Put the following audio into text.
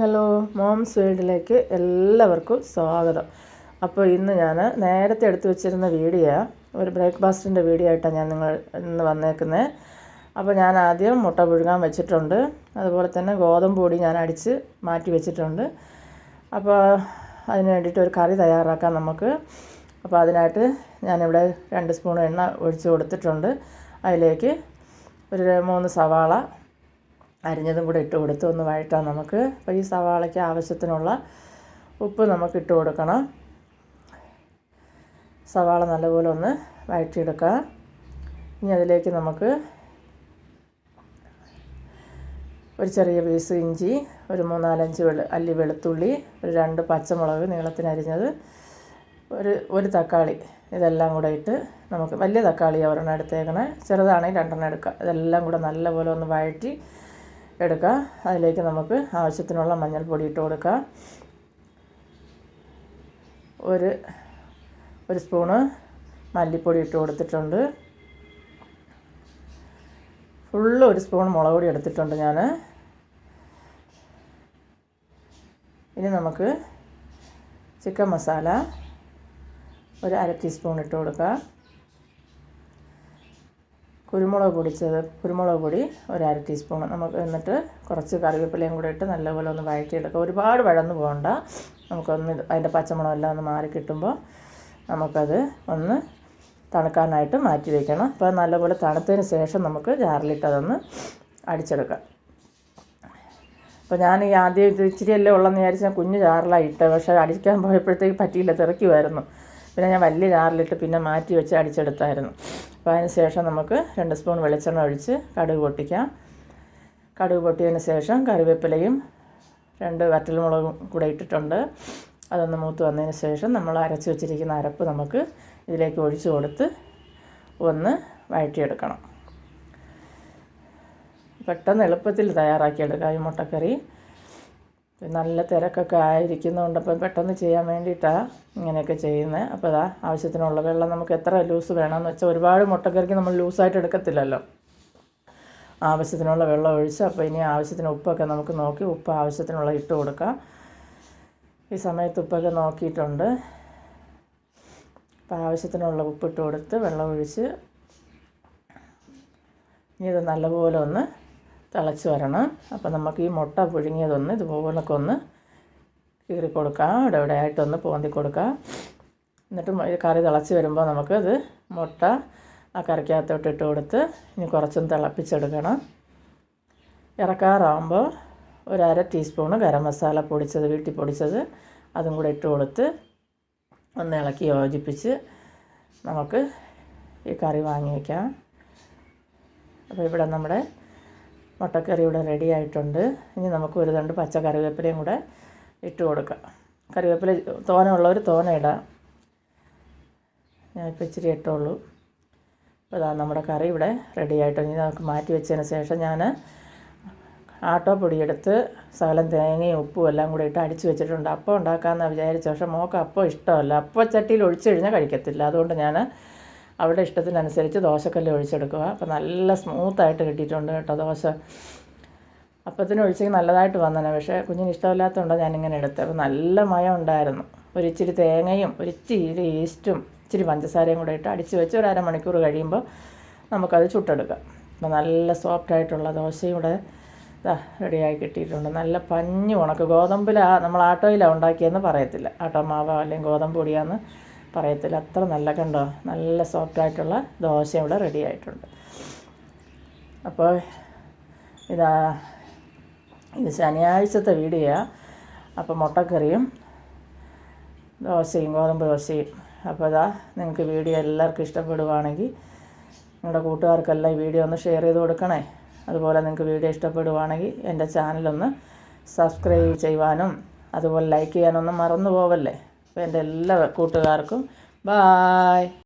Hello moms വേൾഡിലേക്ക് എല്ലാവർക്കും സ്വാഗതം. അപ്പോൾ ഇന്ന് ഞാൻ നേരത്തെ എടുത്തു വെച്ചിരുന്ന വീഡിയോ ഒരു ബ്രേക്ക്ഫാസ്റ്റിന്റെ വീഡിയോ ആയിട്ടാണ് ഞാൻ നിങ്ങൾ ഇന്ന് വന്നേക്കുന്നത് അപ്പോൾ ഞാൻ ആദ്യം മുട്ട പുഴുങ്ങാൻ വെച്ചിട്ടുണ്ട്. അതുപോലെ തന്നെ ഗോതമ്പ് പൊടി ഞാൻ അടിച്ച് മാറ്റി വെച്ചിട്ടുണ്ട്. അപ്പോൾ അതിന് വേണ്ടിയിട്ട് ഒരു കറി തയ്യാറാക്കാം നമുക്ക്. അപ്പോൾ അതിനായിട്ട് ഞാനിവിടെ രണ്ട് സ്പൂൺ എണ്ണ ഒഴിച്ച് കൊടുത്തിട്ടുണ്ട്. അതിലേക്ക് ഒരു മൂന്ന് സവാള അരിഞ്ഞതും കൂടെ ഇട്ട് കൊടുത്ത് ഒന്ന് വഴറ്റാം. നമുക്ക് അപ്പോൾ ഈ സവാളയ്ക്ക് ആവശ്യത്തിനുള്ള ഉപ്പ് നമുക്ക് ഇട്ട് കൊടുക്കണം. സവാള നല്ലപോലെ ഒന്ന് വഴറ്റിയെടുക്കാം. ഇനി അതിലേക്ക് നമുക്ക് ഒരു ചെറിയ പീസ് ഇഞ്ചി ഒരു മൂന്നാലഞ്ച് വെളു അല്ലി വെളുത്തുള്ളി ഒരു രണ്ട് പച്ചമുളക് നീളത്തിനരിഞ്ഞത് ഒരു ഒരു തക്കാളി ഇതെല്ലാം കൂടെ ഇട്ട് നമുക്ക് വലിയ തക്കാളി ഒരെണ്ണം എടുത്തേക്കണേ. ചെറുതാണെങ്കിൽ രണ്ടെണ്ണം എടുക്കുക ഇതെല്ലാം കൂടെ നല്ലപോലെ ഒന്ന് വഴറ്റി എടുക്കുക അതിലേക്ക് നമുക്ക് ആവശ്യത്തിനുള്ള മഞ്ഞൾപ്പൊടി ഇട്ട് കൊടുക്കുക ഒരു ഒരു സ്പൂണ് മല്ലിപ്പൊടി ഇട്ട് കൊടുത്തിട്ടുണ്ട്. ഫുള്ള് ഒരു സ്പൂൺ മുളക് പൊടി എടുത്തിട്ടുണ്ട് ഞാൻ ഇനി നമുക്ക് ചിക്കൻ മസാല ഒരു അര ടീസ്പൂൺ ഇട്ട് കൊടുക്കുക കുരുമുളക് പൊടിച്ചത്. കുരുമുളക് പൊടി ഒരു അര ടീസ്പൂൺ നമുക്ക് എന്നിട്ട് കുറച്ച് കറിവേപ്പിലയും കൂടെ ഇട്ട് നല്ലപോലെ ഒന്ന് വഴറ്റിയെടുക്കുക ഒരുപാട് വഴന്നു പോകണ്ട. നമുക്കൊന്ന് അതിന്റെ പച്ചമണം എല്ലാം ഒന്ന് മാറി കിട്ടുമ്പോൾ നമുക്കത് ഒന്ന് തണുക്കാനായിട്ട് മാറ്റി വയ്ക്കണം അപ്പോൾ നല്ലപോലെ തണുത്തതിന് ശേഷം നമുക്ക് ജാറിലിട്ട് അതൊന്ന് അടിച്ചെടുക്കാം. അപ്പോൾ ഞാൻ ഈ ആദ്യം ഇത് ഇച്ചിരിയല്ലേ ഉള്ളെന്ന് വിചാരിച്ച് ഞാൻ കുഞ്ഞു ജാറിലാണ് പക്ഷേ അടിക്കാൻ പോയപ്പോഴത്തേക്ക് പറ്റിയില്ല. തിറക്കുമായിരുന്നു പിന്നെ ഞാൻ വലിയ ജാറിലിട്ട് പിന്നെ മാറ്റി വെച്ച് അടിച്ചെടുത്തായിരുന്നു. അപ്പോൾ അതിന് ശേഷം നമുക്ക് രണ്ട് സ്പൂൺ വെളിച്ചെണ്ണ ഒഴിച്ച് കടുക് പൊട്ടിക്കാം. കടുക് പൊട്ടിയതിന് ശേഷം കറിവേപ്പിലയും രണ്ട് വറ്റൽമുളകും കൂടെ ഇട്ടിട്ടുണ്ട്. അതൊന്ന് മൂത്ത് വന്നതിന് ശേഷം നമ്മൾ അരച്ച് വെച്ചിരിക്കുന്ന അരപ്പ് നമുക്ക് ഇതിലേക്ക് ഒഴിച്ചു കൊടുത്ത് ഒന്ന് വഴറ്റിയെടുക്കണം. പെട്ടെന്ന് എളുപ്പത്തിൽ തയ്യാറാക്കിയെടുക്കാം ഈ മുട്ടക്കറി. നല്ല തിരക്കൊക്കെ ആയിരിക്കുന്നതുകൊണ്ട് അപ്പം പെട്ടെന്ന് ചെയ്യാൻ വേണ്ടിയിട്ടാണ് ഇങ്ങനെയൊക്കെ ചെയ്യുന്നത്. അപ്പോൾ അതാ ആവശ്യത്തിനുള്ള വെള്ളം നമുക്ക് എത്ര ലൂസ് വേണമെന്ന് വെച്ചാൽ ഒരുപാട് മുട്ടക്കറിക്ക് നമ്മൾ ലൂസായിട്ട് എടുക്കത്തില്ലല്ലോ. ആവശ്യത്തിനുള്ള വെള്ളം ഒഴിച്ച് അപ്പോൾ ഇനി ആവശ്യത്തിന് ഉപ്പൊക്കെ നമുക്ക് നോക്കി ഉപ്പ് ആവശ്യത്തിനുള്ള ഇട്ട് കൊടുക്കാം. ഈ സമയത്ത് ഉപ്പൊക്കെ നോക്കിയിട്ടുണ്ട്. അപ്പോൾ ആവശ്യത്തിനുള്ള ഉപ്പിട്ട് കൊടുത്ത് വെള്ളം ഒഴിച്ച് ഇനി ഇത് നല്ലപോലെ ഒന്ന് തിളച്ച് വരണം. അപ്പോൾ നമുക്ക് ഈ മുട്ട പുഴുങ്ങിയതൊന്ന് ഇതുപോലൊക്കെ ഒന്ന് കീറി കൊടുക്കാം. ആയിട്ടൊന്ന് പോന്തി കൊടുക്കാം. എന്നിട്ട് കറി തിളച്ച് വരുമ്പോൾ നമുക്കത് മുട്ട ആ കറിക്കകത്തോട്ട് ഇട്ട് കൊടുത്ത് ഇനി കുറച്ചൊന്ന് തിളപ്പിച്ചെടുക്കണം. ഇറക്കാറാകുമ്പോൾ ഒരു ടീസ്പൂണ് ഗരം മസാല പൊടിച്ചത് വീട്ടിൽ പൊടിച്ചത് അതും കൂടെ ഇട്ട് കൊടുത്ത് ഒന്ന് ഇളക്കി യോജിപ്പിച്ച് നമുക്ക് ഈ കറി വാങ്ങി വയ്ക്കാം അപ്പോൾ ഇവിടെ നമ്മുടെ മുട്ടക്കറി ഇവിടെ റെഡി ആയിട്ടുണ്ട്. ഇനി നമുക്ക് ഒരു രണ്ട് പച്ച കറിവേപ്പിലയും കൂടെ ഇട്ട് കൊടുക്കാം. കറിവേപ്പില തോന ഉള്ളവർ തോന ഇടാം. ഞാനിപ്പോൾ ഇച്ചിരി ഇട്ടുള്ളൂ അപ്പോൾ ഇതാ നമ്മുടെ കറി ഇവിടെ റെഡി ആയിട്ടുണ്ട്. ഇനി നമുക്ക് മാറ്റി വെച്ചതിന് ശേഷം ഞാൻ ആട്ടോ പൊടിയെടുത്ത് സകലം തേങ്ങയും ഉപ്പും എല്ലാം കൂടി ഇട്ട് അടിച്ച് വെച്ചിട്ടുണ്ട്. അപ്പം ഉണ്ടാക്കാമെന്ന് വിചാരിച്ച. പക്ഷേ മോക്ക് അപ്പം ഇഷ്ടമല്ല. അപ്പം ചട്ടിയിൽ ഒഴിച്ചു കഴിഞ്ഞാൽ കഴിക്കത്തില്ല. അതുകൊണ്ട് ഞാൻ അവിടെ ഇഷ്ടത്തിനനുസരിച്ച് ദോശക്കല്ല് ഒഴിച്ചെടുക്കുക. അപ്പോൾ നല്ല സ്മൂത്തായിട്ട് കിട്ടിയിട്ടുണ്ട് കേട്ടോ ദോശ. അപ്പത്തിന് ഒഴിച്ചെങ്കിൽ നല്ലതായിട്ട് വന്നനെ. പക്ഷേ കുഞ്ഞിന് ഇഷ്ടമില്ലാത്തതുകൊണ്ടാണ് ഞാനിങ്ങനെ എടുത്തത്. അപ്പോൾ നല്ല മയം ഉണ്ടായിരുന്നു. ഒരു ഇച്ചിരി തേങ്ങയും ഒരു ഇച്ചിരി ഈസ്റ്റും ഇച്ചിരി പഞ്ചസാരയും കൂടെ ഇട്ട് അടിച്ച് വെച്ച് ഒരു അരമണിക്കൂർ കഴിയുമ്പോൾ നമുക്കത് ചുട്ടെടുക്കാം. അപ്പോൾ നല്ല സോഫ്റ്റായിട്ടുള്ള ദോശയും കൂടെ റെഡിയായി കിട്ടിയിട്ടുണ്ട്. നല്ല പഞ്ഞു ഉണക്ക്. ഗോതമ്പിലാണ് നമ്മൾ ആട്ടോയിലാണ് ഉണ്ടാക്കിയെന്ന് പറയത്തില്ല. ആട്ടോ മാവോ അല്ലെങ്കിൽ ഗോതമ്പ് പൊടിയാന്ന് പറയത്തില്ല. അത്ര നല്ല കണ്ടോ? നല്ല സോഫ്റ്റായിട്ടുള്ള ദോശ ഇവിടെ റെഡി ആയിട്ടുണ്ട്. അപ്പോൾ ഇതാ ഇത് ശനിയാഴ്ചത്തെ വീഡിയോ. അപ്പോൾ മുട്ടക്കറിയും ദോശയും ഗോതമ്പ് ദോശയും. അപ്പോൾ ഇതാ നിങ്ങൾക്ക് വീഡിയോ എല്ലാവർക്കും ഇഷ്ടപ്പെടുവാണെങ്കിൽ നിങ്ങളുടെ കൂട്ടുകാർക്കെല്ലാം ഈ വീഡിയോ ഒന്ന് ഷെയർ ചെയ്ത് കൊടുക്കണേ. അതുപോലെ നിങ്ങൾക്ക് വീഡിയോ ഇഷ്ടപ്പെടുവാണെങ്കിൽ എന്റെ ചാനലൊന്ന് സബ്സ്ക്രൈബ് ചെയ്യുവാനും അതുപോലെ ലൈക്ക് ചെയ്യാനൊന്നും മറന്നു പോവല്ലേ അപ്പോൾ എന്റെ എല്ലാ കൂട്ടുകാർക്കും. ബായ്